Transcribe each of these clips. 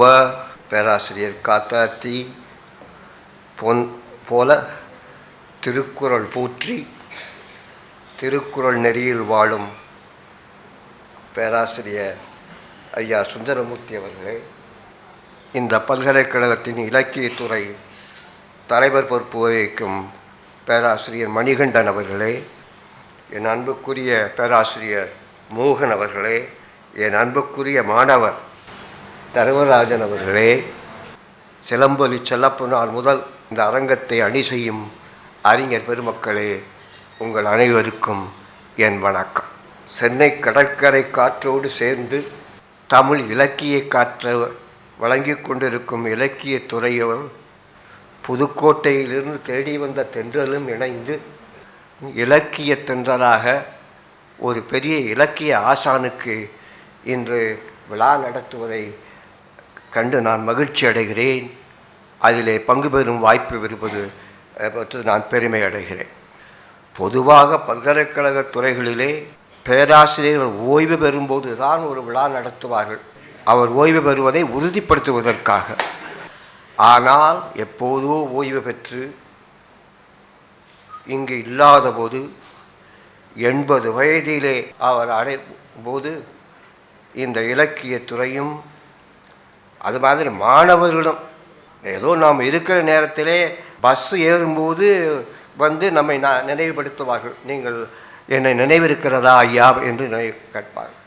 வ பேராசிரியர் காத்தாத்தி பொன் போல திருக்குறள் போற்றி திருக்குறள் நெறியில் வாழும் பேராசிரியர் ஐயா சுந்தரமூர்த்தி அவர்களே இந்த பல்கலைக்கழகத்தின் இலக்கியத்துறை தலைவர் பொறுப்பு வகிக்கும் பேராசிரியர் மணிகண்டன் அவர்களே என் அன்புக்குரிய பேராசிரியர் மோகன் அவர்களே என் அன்புக்குரிய மாணவர் தர்மராஜன் அவர்களே சிலம்பொலி செல்லப்பனால் முதல் இந்த அரங்கத்தை அணி செய்யும் அறிஞர் பெருமக்களே உங்கள் அனைவருக்கும் என் வணக்கம். சென்னை கடற்கரை காற்றோடு சேர்ந்து தமிழ் இலக்கிய காற்று வழங்கி கொண்டிருக்கும் இலக்கிய துறையோர் புதுக்கோட்டையிலிருந்து தேடி வந்த தென்றலும் இணைந்து இலக்கிய தென்றலாக ஒரு பெரிய இலக்கிய ஆசானுக்கு இன்று விழா நடத்துவதை கண்டு நான் மகிழ்ச்சி அடைகிறேன். அதிலே பங்கு பெறும் வாய்ப்பு இருப்பது பற்றி நான் பெருமை அடைகிறேன். பொதுவாக பல்கலைக்கழக துறைகளிலே பேராசிரியர்கள் ஓய்வு பெறும்போது தான் ஒரு விழா நடத்துவார்கள். அவர் ஓய்வு பெறுவதை உறுதிப்படுத்துவதற்காக. ஆனால் எப்போதோ ஓய்வு பெற்று இங்கு இல்லாத போது எண்பது வயதிலே அவர் அடையும்போது இந்த இலக்கியத்துறையும் அது மாதிரி மாணவர்களும் ஏதோ நாம் இருக்கிற நேரத்திலே பஸ்ஸு ஏறும்போது வந்து நம்மை நான் நினைவுபடுத்துவார்கள். நீங்கள் என்னை நினைவிருக்கிறதா ஐயா? என்று நினைவு கேட்பார்கள்.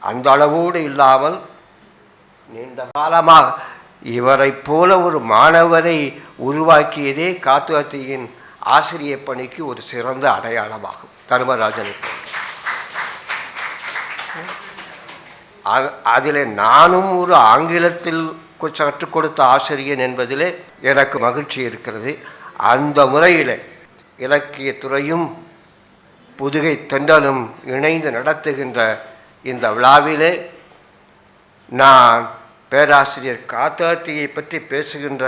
அந்த அளவோடு இல்லாமல் நீண்ட காலமாக இவரைப் போல ஒரு மாணவரை உருவாக்கியதே காத்துவத்தியின் ஆசிரியர் பணிக்கு ஒரு சிறந்த அடையாளமாகும். தர்மராஜனுக்கு. அதில் நானும் ஒரு ஆங்கிலத்தில் கற்றுக் கொடுத்த ஆசிரியன் என்பதிலே எனக்கு மகிழ்ச்சி இருக்கிறது. அந்த முறையில் இலக்கியத்துறையும் புதுகை தென்றலும் இணைந்து நடத்துகின்ற இந்த விழாவிலே நான் பேராசிரியர் காத்தாத்தியை பற்றி பேசுகின்ற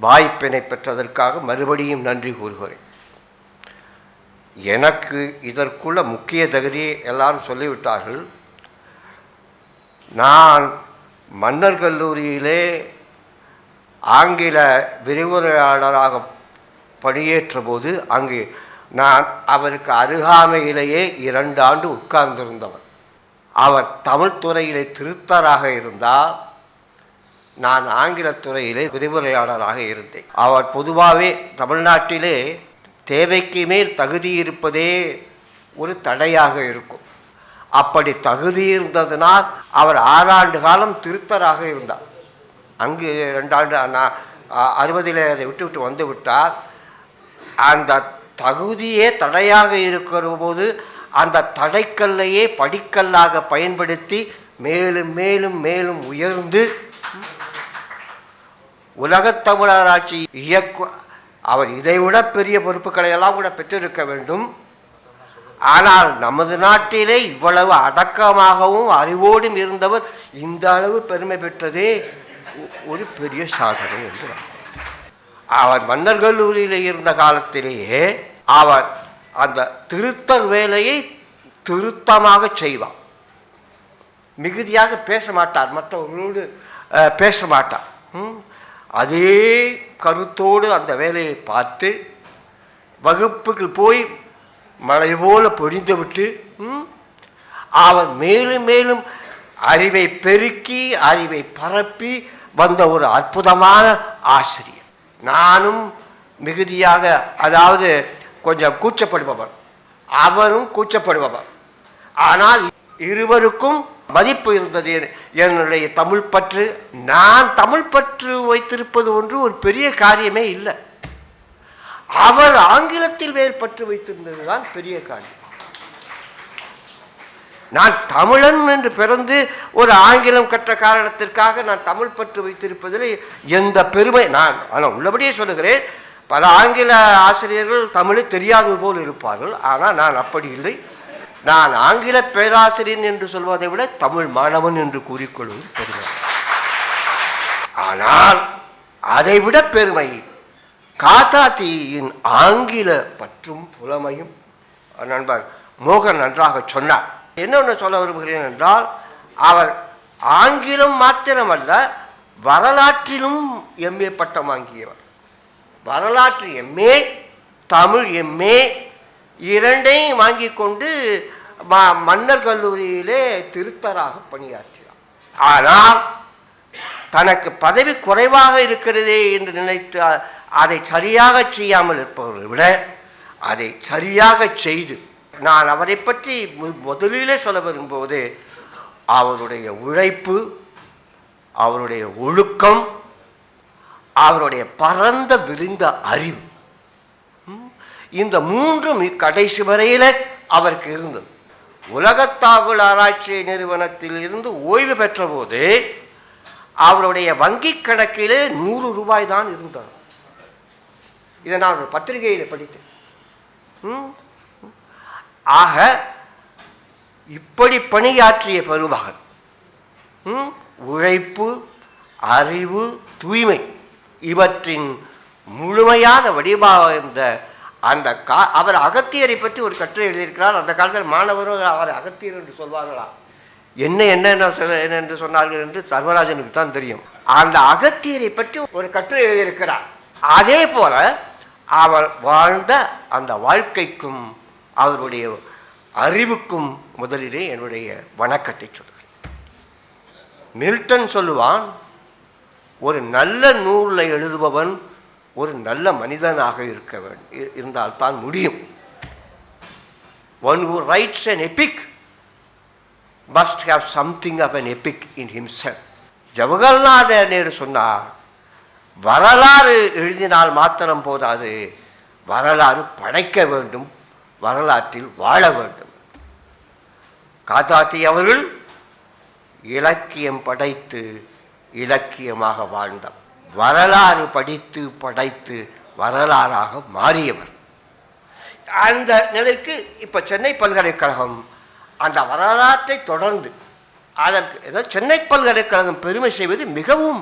வாய்ப்பினை பெற்றதற்காக மறுபடியும் நன்றி கூறுகிறேன். எனக்கு இதற்குள்ள முக்கிய தகுதியை எல்லாரும் சொல்லிவிட்டார்கள். நான் மன்னர் கல்லூரியிலே ஆங்கில விரிவுரையாளராக பணியேற்ற போது அங்கே நான் அவருக்கு அருகாமையிலேயே இரண்டு ஆண்டு உட்கார்ந்திருந்தவர் அவர் தமிழ் துறையிலே திருத்தராக இருந்தால் நான் ஆங்கிலத்துறையிலே விரிவுரையாளராக இருந்தேன். அவர் பொதுவாகவே தமிழ்நாட்டிலே தேவைக்கு மேல் தகுதி இருப்பதே ஒரு தடையாக இருக்கும். அப்படி தகுதி இருந்ததனால் அவர் ஆறாண்டு காலம் திருத்தராக இருந்தார். அங்கு ரெண்டாண்டு அறுபதிலே அதை விட்டுவிட்டு வந்து விட்டார். அந்த தகுதியே தடையாக இருக்கிற போது அந்த தடைக்கல்லையே படிக்கல்லாக பயன்படுத்தி மேலும் மேலும் மேலும் உயர்ந்து உலகத் தமிழராட்சி இயக்கு அவர் இதைவிட பெரிய பொறுப்புகளை எல்லாம் கூட பெற்றிருக்க வேண்டும். ஆனால் நமது நாட்டிலே இவ்வளவு அடக்கமாகவும் அறிவோடும் இருந்தவர் இந்த அளவு பெருமை பெற்றதே ஒரு பெரிய சாதனை என்று அவர் மன்னர் கல்லூரியில் இருந்த காலத்திலேயே அவர் அந்த திருத்தல் வேலையை திருத்தமாக செய்வார். மிகுதியாக பேச மாட்டார் மற்றவர்களோடு பேச மாட்டார். அதே கருத்தோடு அந்த வேலையை பார்த்து வகுப்புக்கு போய் மழை போல பொழிந்து விட்டு அவர் மேலும் மேலும் அறிவை பெருக்கி அறிவை பரப்பி வந்த ஒரு அற்புதமான ஆசிரியர். நானும் மிகுதியாக அதாவது கொஞ்சம் கூச்சப்படுபவர். அவரும் கூச்சப்படுபவர். ஆனால் இருவருக்கும் மதிப்பு இருந்தது. என்னுடைய தமிழ் பற்று நான் தமிழ் பற்று வைத்திருப்பது ஒன்று ஒரு பெரிய காரியமே இல்லை. அவர் ஆங்கிலத்தில் வேர் வைத்திருந்தது தான் பெரிய காரியம். நான் தமிழன் என்று பிறந்து ஒரு ஆங்கிலம் கற்ற காரணத்திற்காக நான் தமிழ் பற்று வைத்திருப்பதில் எந்த பெருமை நான் ஆனால் உள்ளபடியே சொல்லுகிறேன் பல ஆங்கில ஆசிரியர்கள் தமிழை தெரியாதது போல் இருப்பார்கள் ஆனால் நான் அப்படி இல்லை. நான் ஆங்கில பேராசிரியன் என்று சொல்வதை விட தமிழ் மாணவன் என்று கூறிக்கொள்வது பெருமை. ஆனால் அதைவிட பெருமை காத்தாத்தியின் ஆங்கில பற்றும் புலமையும் நண்பர் மோகன் நன்றாக சொன்னார். என்ன ஒன்று சொல்ல விரும்புகிறேன் என்றால் அவர் ஆங்கிலம் மாத்திரமல்ல வரலாற்றிலும் எம்ஏ பட்டம் வாங்கியவர். வரலாற்று எம்ஏ தமிழ் எம்ஏ இரண்டையும் வாங்கி கொண்டு ம- மன்னர் கல்லூரியிலே திருத்தராக பணியாற்றினார். ஆனால் தனக்கு பதவி குறைவாக இருக்கிறதே என்று நினைத்து அதை சரியாக செய்யாமல் இருப்பவர்களை விட அதை சரியாக செய்து நான் அவரை பற்றி மு- முதலிலே சொல்ல வரும்போது அவருடைய உழைப்பு அவருடைய ஒழுக்கம் அவருடைய பரந்த விரிந்த அறிவு. இந்த மூன்றும் கடைசி வரையில அவருக்கு இருந்தது. உலகத்தாவல் ஆராய்ச்சி நிறுவனத்தில் இருந்து ஓய்வு பெற்றபோது அவருடைய வங்கி கணக்கிலே நூறு ரூபாய் தான் இருந்தது. இதை நான் ஒரு பத்திரிகையில் படித்தேன். ம்? ஆக இப்படி பணியாற்றிய பெருமகன் ம்? உழைப்பு அறிவு தூய்மை இவற்றின் முழுமையான வடிவாக இருந்த அந்த கா அவர் அகத்தியரை பற்றி ஒரு கட்டுரை எழுதியிருக்கிறார். அந்த காலத்தில் மாணவர்கள் அவர் அகத்தியர் என்று சொல்வார்களா? என்ன என்ன என்ன என்ன என்று சொன்னார்கள் என்று தர்மராஜனுக்கு தான் தெரியும். அந்த அகத்தியரை பற்றி ஒரு கட்டுரை எழுதியிருக்கிறார். அதே போல அவர் வாழ்ந்த அந்த வாழ்க்கைக்கும் அவருடைய அறிவுக்கும் முதலிலே என்னுடைய வணக்கத்தை சொல்கிறேன் மில்டன் சொல்லுவான் ஒரு நல்ல நூலை எழுதுபவன் ஒரு நல்ல மனிதனாக இருக்க இருந்தால் இருந்தால்தான் முடியும். One who writes an epic must have something of an epic in himself. Jawaharlal Nehru சொன்னார் வரலாறு எழுதினால் மாத்திரம் போதாது. வரலாறு படைக்க வேண்டும். வரலாற்றில் வாழ வேண்டும். காதாத்தி அவர்கள் இலக்கியம் படைத்து இலக்கியமாக வாழ்ந்தார். வரலாறு படித்து படைத்து வரலாறாக மாறியவர். அந்த நிலைக்கு இப்போ சென்னை பல்கலைக்கழகம் அந்த வரலாற்றை தொடர்ந்து அதற்கு ஏதோ சென்னை பல்கலைக்கழகம் பெருமை செய்வது மிகவும்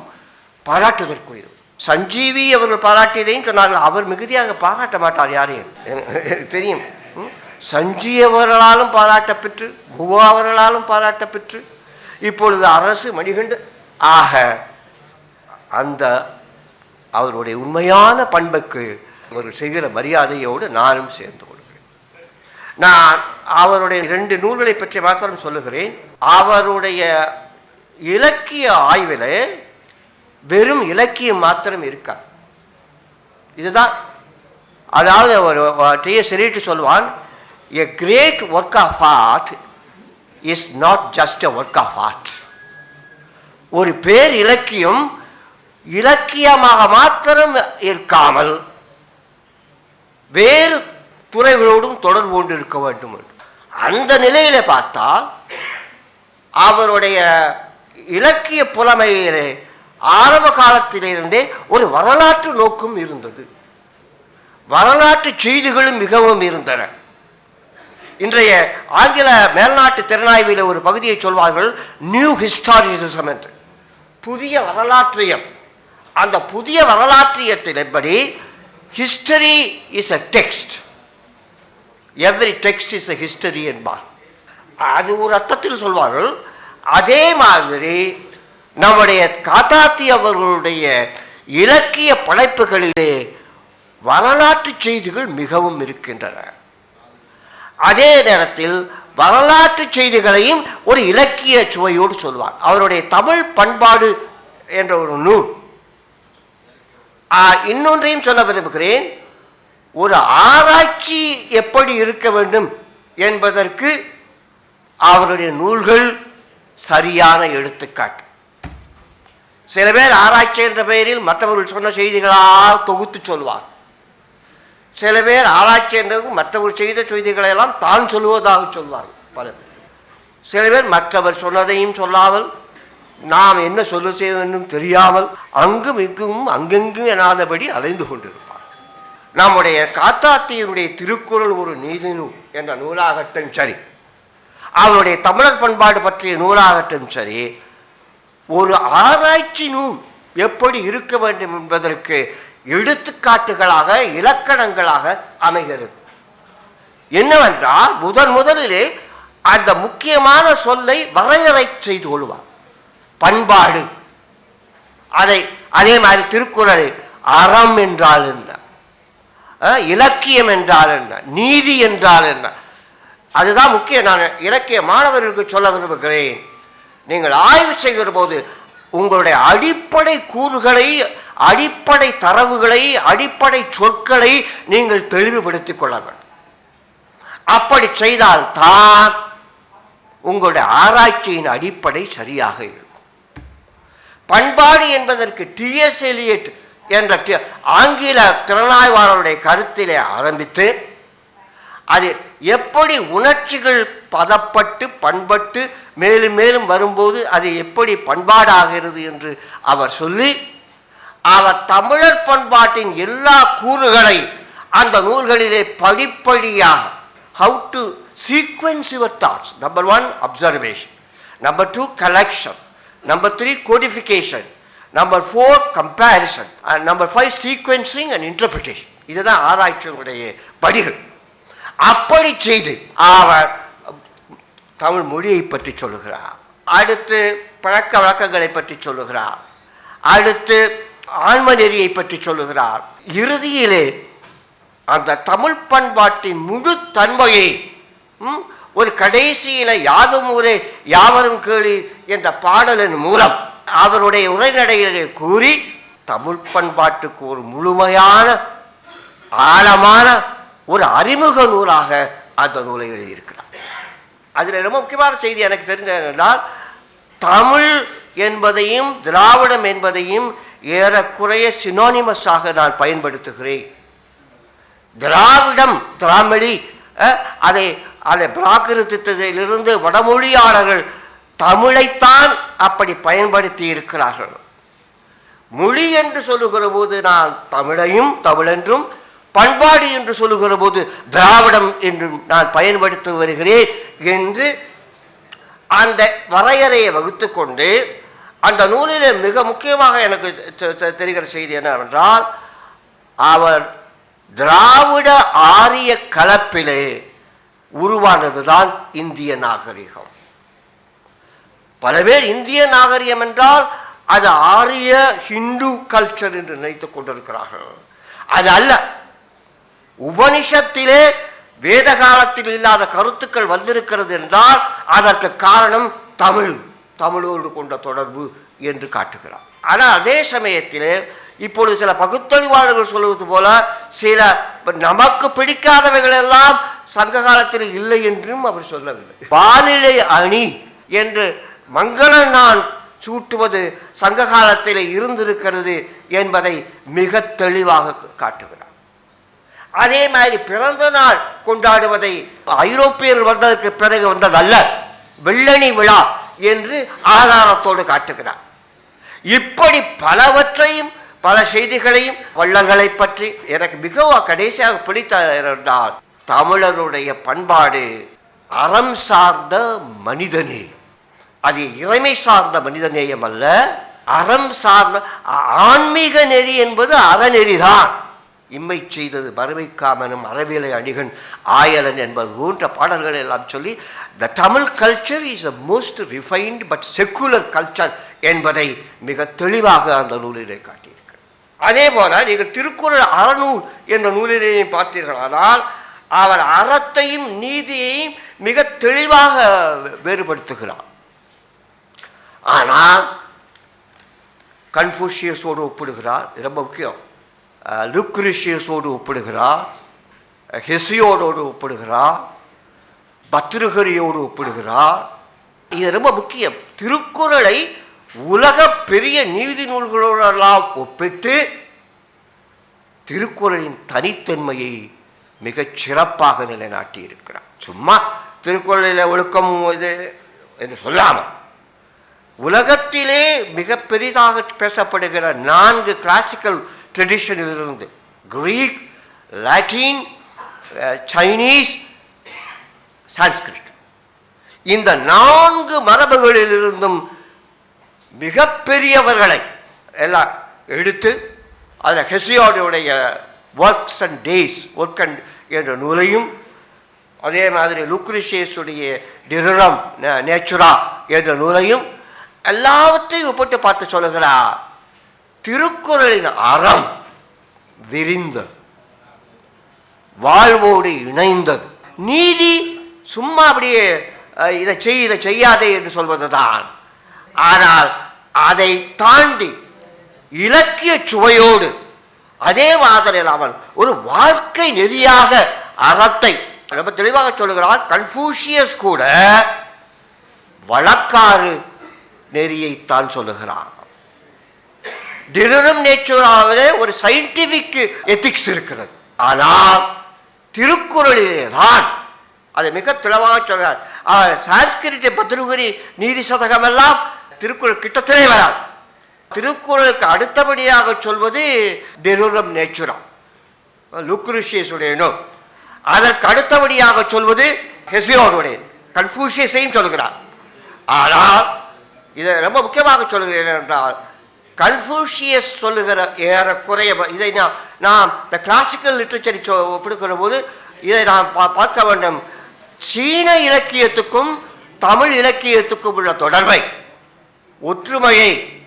பாராட்டுவதற்குரியது. சஞ்சீவி அவர்கள் பாராட்டியதையும் சொன்னார்கள். அவர் மிகுதியாக பாராட்ட மாட்டார் யாரையும் எனக்கு தெரியும். ம்? பாராட்டப்பெற்று அவர்களாலும் பாராட்ட பெற்று புவா அவர்களாலும் பாராட்ட பெற்று இப்பொழுது அரசு மணிகண்டு ஆக அந்த அவருடைய உண்மையான பண்புக்கு அவர் செய்கிற மரியாதையோடு நானும் சேர்ந்து கொள்கிறேன். நான் அவருடைய இரண்டு நூல்களை பற்றி மாத்திரம் சொல்லுகிறேன். அவருடைய இலக்கிய ஆய்வில் வெறும் இலக்கியம் மாத்திரம் இருக்கா? இதுதான். அதாவது ஒரு டிஎஸ் எஸ் ரெட்டி சொல்வான் a great work of art is not just a work of art ஒரு பேர் இலக்கியம் இலக்கியமாக மாத்திரம் இருக்காமல் வேறு துறைகளோடும் தொடர்பு கொண்டு இருக்க வேண்டும் என்று. அந்த நிலையில பார்த்தால் அவருடைய இலக்கிய புலமையிலே ஆரம்ப காலத்திலிருந்தே ஒரு வரலாற்று நோக்கும் இருந்தது. வரலாற்று செய்திகளும் மிகவும் இருந்தன. இன்றைய ஆங்கில மேல்நாட்டு திறனாய்வில் ஒரு பகுதியை சொல்வார்கள் நியூ ஹிஸ்டாரிசிசம் என்று. புதிய வரலாற்றியம். அந்த புதிய வரலாற்றியத்தில் எப்படி history is a text every text is a history என்பார். அது ஒரு அர்த்தத்தில் சொல்வார்கள் அதே மாதிரி நம்முடைய காத்தாத்தி அவர்களுடைய இலக்கிய படைப்புகளிலே வரலாற்று செய்திகள் மிகவும் இருக்கின்றன. அதே நேரத்தில் வரலாற்று செய்திகளையும் ஒரு இலக்கிய சுவையோடு சொல்வார். அவருடைய தமிழ் பண்பாடு என்ற ஒரு நூல். இன்னொன்றையும் சொல்ல விரும்புகிறேன். ஒரு ஆராய்ச்சி எப்படி இருக்க வேண்டும் என்பதற்கு அவருடைய நூல்கள் சரியான எடுத்துக்காட்டு. சில பேர் ஆராய்ச்சி என்ற பெயரில் மற்றவர்கள் சொன்ன செய்திகளால் தொகுத்து சொல்வார். சில பேர் ஆராய்ச்சி என்றது மற்றவர் செய்த செய்திகளை எல்லாம் தான் சொல்லுவதாக சொல்வார் பலர். சில பேர் மற்றவர் சொன்னதையும் சொல்லாமல் நாம் என்ன சொல்ல செய்ய வேண்டும் தெரியாமல் அங்கும் இங்கும் அங்கெங்கும் எனாதபடி அலைந்து கொண்டிருப்பார். நம்முடைய காத்தாத்தியனுடைய திருக்குறள் ஒரு நீதி நூல் என்ற நூலாகட்டும் சரி அவருடைய தமிழர் பண்பாடு பற்றிய நூலாகட்டும் சரி ஒரு ஆராய்ச்சி நூல் எப்படி இருக்க வேண்டும் என்பதற்கு எடுத்துக்காட்டுகளாக இலக்கணங்களாக அமைகிறது. என்னவென்றால் முதன் முதலிலே அந்த முக்கியமான சொல்லை வரையறை செய்து கொள்வார். பண்பாடு. அதை அதே மாதிரி திருக்குறள் அறம் என்றால் என்ன? இலக்கியம் என்றால் என்ன? நீதி என்றால் என்ன? அதுதான் முக்கியம். நான் இலக்கிய மாணவர்களுக்கு சொல்ல விரும்புகிறேன். நீங்கள் ஆய்வு செய்கிற போது உங்களுடைய அடிப்படை கூறுகளை அடிப்படை தரவுகளை அடிப்படை சொற்களை நீங்கள் தெளிவுபடுத்திக் கொள்ள வேண்டும். அப்படி செய்தால் தான் உங்களுடைய ஆராய்ச்சியின் அடிப்படை சரியாக இருக்கும். பண்பாடு என்பதற்கு டிஎஸ் எலியட் என்ற ஆங்கில திறனாய்வாளருடைய கருத்திலே ஆரம்பித்து அது எப்படி உணர்ச்சிகள் பதப்பட்டு பண்பட்டு மேலும் மேலும் வரும்போது அது எப்படி பண்பாடாகிறது என்று அவர் சொல்லி அவர் தமிழர் பண்பாட்டின் எல்லா கூறுகளை அந்த நூல்களிலே படிப்படியாக how to sequence your thoughts number one observation number two collection number three codification number four comparison number five sequencing and interpretation இதுதான் ஆராய்ச்சியினுடைய படிகள். அப்படி செய்து அவர் தமிழ் மொழியை பற்றி சொல்லுகிறார். அடுத்து பழக்க வழக்கங்களை பற்றி சொல்லுகிறார். அடுத்து ஆன்ம நெறியை பற்றி சொல்லுகிறார். இறுதியிலே அந்த தமிழ் பண்பாட்டின் முழு தன்மையை ஒரு கடைசியில யாதும் ஊரே யாவரும் கேளி என்ற பாடலின் மூலம் அவருடைய உரைநடையிலே கூறி தமிழ் பண்பாட்டுக்கு ஒரு முழுமையான ஆழமான ஒரு அறிமுக நூலாக அந்த நூலை எழுதியிருக்கிறார். அதில் ரொம்ப முக்கியமான செய்தி எனக்கு தெரிஞ்சது என்றால் தமிழ் என்பதையும் திராவிடம் என்பதையும் ஏறக்குறைய சினோனிமஸாக நான் பயன்படுத்துகிறேன். திராவிடம் திராமொழி அதை அதை பிராகிருதத்திலிருந்து வடமொழியாளர்கள் தமிழைத்தான் அப்படி பயன்படுத்தி இருக்கிறார்கள். மொழி என்று சொல்லுகிற போது நான் தமிழையும் தமிழென்றும் பண்பாடு என்று சொல்லுகிற போது திராவிடம் என்றும் நான் பயன்படுத்தி வருகிறேன் என்று அந்த வரையறையை வகுத்து கொண்டு அந்த நூலிலே மிக முக்கியமாக எனக்கு தெரிகிற செய்தி என்னவென்றால் அவர் திராவிட ஆரிய கலப்பிலே உருவானதுதான் இந்திய நாகரிகம். பல பேர் இந்திய நாகரிகம் என்றால் அது ஆரிய ஹிந்து கல்ச்சர் என்று நினைத்துக் கொண்டிருக்கிறார்கள். அது அல்ல உபனிஷத்திலே வேத காலத்தில் இல்லாத கருத்துக்கள் வந்திருக்கிறது என்றால் அதற்கு காரணம் தமிழ் தமிழோடு கொண்ட தொடர்பு என்று காட்டுகிறார். ஆனால் அதே சமயத்திலே இப்பொழுது சில பகுத்தறிவாளர்கள் சொல்வது போல சில நமக்கு பிடிக்காதவைகள் எல்லாம் சங்க காலத்தில் இல்லை என்றும் அவர் சொல்லவில்லை. வானிலை அணி என்று மங்கள நான் சூட்டுவது சங்க காலத்தில் இருந்திருக்கிறது என்பதை மிக தெளிவாக காட்டுகிறார் அதே மாதிரி பிறந்த நாள் கொண்டாடுவதை ஐரோப்பியர் வந்ததற்கு பிறகு வந்ததல்ல. வெள்ளணி விழா என்று ஆதாரத்தோடு காட்டுகிறார். இப்படி பலவற்றையும் பல செய்திகளையும் வள்ளல்களை பற்றி எனக்கு மிகவும் கடைசியாக பிடித்த தமிழருடைய பண்பாடு அறம் சார்ந்த மனிதனே. அது இறைமை சார்ந்த மனிதநேயம் அல்ல அறம் சார்ந்த ஆன்மீக நெறி என்பது அறநெறிதான். இம்மை செய்தது மறுமைக்காமனும் அறவியலை அணிகன் ஆயலன் என்பது போன்ற பாடல்கள் எல்லாம் சொல்லி the Tamil culture is a most refined but secular culture என்பதை மிக தெளிவாக அந்த நூலிலே காட்டியிருக்கிறார். அதே போல நீங்கள் திருக்குறள் அறநூல் என்ற நூலிலே பார்த்தீர்களானால் அவர் அறத்தையும் நீதியையும் மிக தெளிவாக வேறுபடுத்துகிறார். ஆனால் கன்ஃபூஷியஸோடு ஒப்பிடுகிறார். இது ரொம்ப முக்கியம். லுக்ரிஷியஸோடு ஒப்பிடுகிறார் ஹெசியோடோடு ஒப்பிடுகிறார் பத்திருகரியோடு ஒப்பிடுகிறார் இது ரொம்ப முக்கியம். திருக்குறளை உலக பெரிய நீதி நூல்களோடெல்லாம் ஒப்பிட்டு திருக்குறளின் தனித்தன்மையை மிகச் சிறப்பாக நிலைநாட்டி இருக்கிறார் சும்மா திருக்குறளில் ஒழுக்கம் இது என்று சொல்லாமல் உலகத்திலே மிக பெரிதாக பேசப்படுகிற நான்கு கிளாசிக்கல் ட்ரெடிஷனிலிருந்து கிரீக் லாட்டின் சைனீஸ் சான்ஸ்கிரிட் இந்த நான்கு மரபுகளிலிருந்தும் மிகப்பெரியவர்களை எல்லாம் எடுத்து அதில் ஹெசியோடைய works and days work and என்ற நூலையும் அதே மாதிரி லுக்ரிஷியஸுடைய டிரம் நேச்சுரா என்ற நூலையும் எல்லாவற்றையும் ஒப்பிட்டு பார்த்து சொல்லுகிறார். திருக்குறளின் அறம் விரிந்தது. வாழ்வோடு இணைந்தது. நீதி சும்மா அப்படியே இதை செய் இதை செய்யாதே என்று சொல்வதுதான். ஆனால் அதை தாண்டி இலக்கிய சுவையோடு அதே மாதிரியில் அவன் ஒரு வாழ்க்கை நெறியாக அறத்தை ரொம்ப தெளிவாக சொல்லுகிறான். கன்ஃபூஷியஸ் கூட வழக்காறு நெறியைத்தான் சொல்லுகிறான். டிரினம் நேச்சுராகவே ஒரு சயின்டிபிக் எத்திக்ஸ் இருக்கிறது. ஆனால் திருக்குறளிலே தான் அதை மிக தெளிவாக சொல்கிறார். அவர் சான்ஸ்கிரிட் பத்ருகுரி நீதி சதகம் எல்லாம் திருக்குறள் கிட்டத்திலே வராது. திருக்குறளுக்கு அடுத்தபடியாக சொல்வது டெருரம் நேச்சுரம் லுக்ருஷியஸுடைய அதற்கு அடுத்தபடியாக சொல்வது ஹெசியோடுடைய கன்ஃபூஷியஸையும் சொல்கிறார். ஆனால் இதை ரொம்ப முக்கியமாக சொல்கிறேன் என்றால் கன்ஃபூஷியஸ் சொல்லுகிற ஏறக்குறைய குறைய இதை நான் நாம் இந்த கிளாசிக்கல் லிட்ரேச்சரை சொ ஒப்பிடுக்கிற போது இதை நாம் பா பார்க்க வேண்டும். சீன இலக்கியத்துக்கும் தமிழ் இலக்கியத்துக்கும் உள்ள தொடர்பை ஒற்றுமையை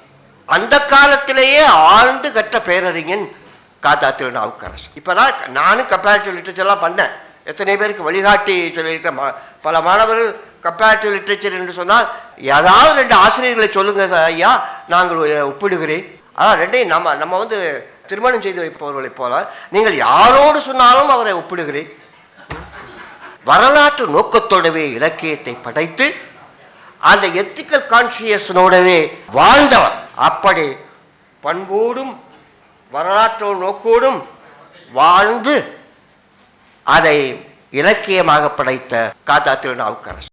அந்த காலத்திலேயே ஆழ்ந்து கற்ற பேரறிஞன் காத்தா திருநாவுக்கரசு இப்போதான் நானும் கம்பேரிட்டிவ் லிட்ரேச்சர்லாம் பண்ணேன். எத்தனை பேருக்கு வழிகாட்டி சொல்லியிருக்க மா- பல மாணவர்கள் கம்பேரிட்டிவ் லிட்ரேச்சர் என்று சொன்னால் ஏதாவது ரெண்டு ஆசிரியர்களை சொல்லுங்க ஐயா நாங்கள் ஒப்பிடுகிறேன். அதான் ரெண்டையும் நம்ம நம்ம வந்து திருமணம் செய்து வைப்பவர்களைப் போல நீங்கள் யாரோடு சொன்னாலும் அவரை ஒப்பிடுகிறேன். வரலாற்று நோக்கத்தோடவே இலக்கியத்தை படைத்து அந்த எத்திக்கல் கான்சியஸனோடவே வாழ்ந்தவர். அப்படி பண்போடும் வரலாற்று நோக்கோடும் வாழ்ந்து அதை இலக்கியமாக படைத்த காத்தா திருநாவுக்கரசு